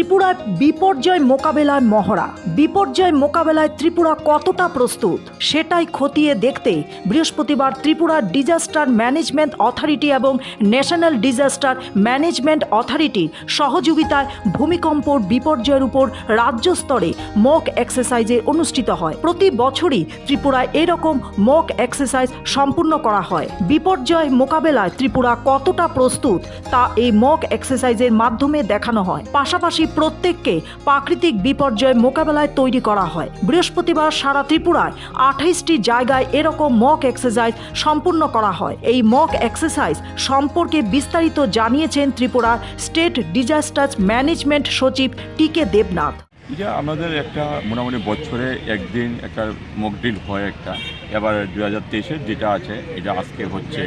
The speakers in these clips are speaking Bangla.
ত্রিপুরার বিপর্যয় মোকাবেলায় মহড়া। বিপর্যয় মোকাবেলায় ত্রিপুরা কতটা প্রস্তুত? সেটাই খতিয়ে দেখতে বৃহস্পতিবার ত্রিপুরার ডিজাস্টার ম্যানেজমেন্ট অথরিটি এবং ন্যাশনাল ডিজাস্টার ম্যানেজমেন্ট অথরিটির সহযোগিতায় ভূমিকম্পর বিপর্যয়ের উপর রাজ্য স্তরে মক এক্সারসাইজে অনুষ্ঠিত হয়। প্রতি বছরই ত্রিপুরায় এরকম মক এক্সারসাইজ সম্পূর্ণ করা হয়। বিপর্যয় মোকাবেলায় ত্রিপুরা কতটা প্রস্তুত তা এই মক এক্সারসাইজের মাধ্যমে দেখানো হয়। পাশাপাশি প্রত্যেককে প্রাকৃতিক বিপর্যয় মোকাবেলায় তৈরি করা হয়। বৃহস্পতিবার সারা ত্রিপুরায় আঠাইশটি জায়গায় এরকম মক এক্সারসাইজ সম্পূর্ণ করা হয়। এই মক এক্সারসাইজ সম্পর্কে বিস্তারিত জানিয়েছেন ত্রিপুরার স্টেট ডিজাস্টার ম্যানেজমেন্ট সচিব টি কে দেবনাথ। এটা আমাদের একটা মোটামুটি বছরে একদিন একটা মকডিল হয় একটা। এবার দু হাজার তেইশের যেটা আছে, এটা আজকে হচ্ছে।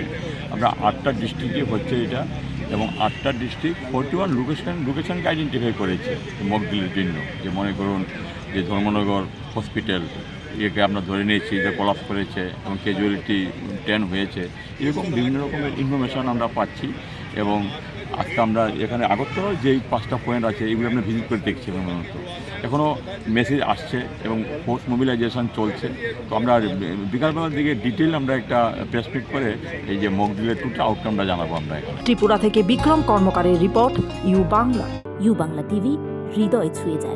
আমরা আটটা ডিস্ট্রিক্টে হচ্ছে এটা। এবং আটটা ডিস্ট্রিক্ট ফোর্টি ওয়ান লোকেশন লোকেশনকে আইডেন্টিফাই করেছে মকডিলের জন্য। যে মনে করুন যে ধর্মনগর হসপিটাল একে আমরা ধরে নিয়েছি যে কলাপ করেছে এবং ক্যাজুয়ালিটি টেন হয়েছে। এরকম বিভিন্ন রকমের ইনফরমেশন আমরা পাচ্ছি। এবং আজকে আমরা এখানে আগত যেই পাঁচটা পয়েন্ট আছে এগুলো আমরা ভিজিট করে দেখছি মূলত এখনও মেসেজ আসছে এবং ফোর্স মোবিলাইজেশন চলছে। তো আমরা বিকালবেলার দিকে ডিটেল আমরা একটা প্রেস মিট করে এই যে মকডিলের টুটা আমরা জানাব আমরা ত্রিপুরা থেকে Bikram কর্মকারের report U Bangla U Bangla TV হৃদয় ছুঁয়ে যায়।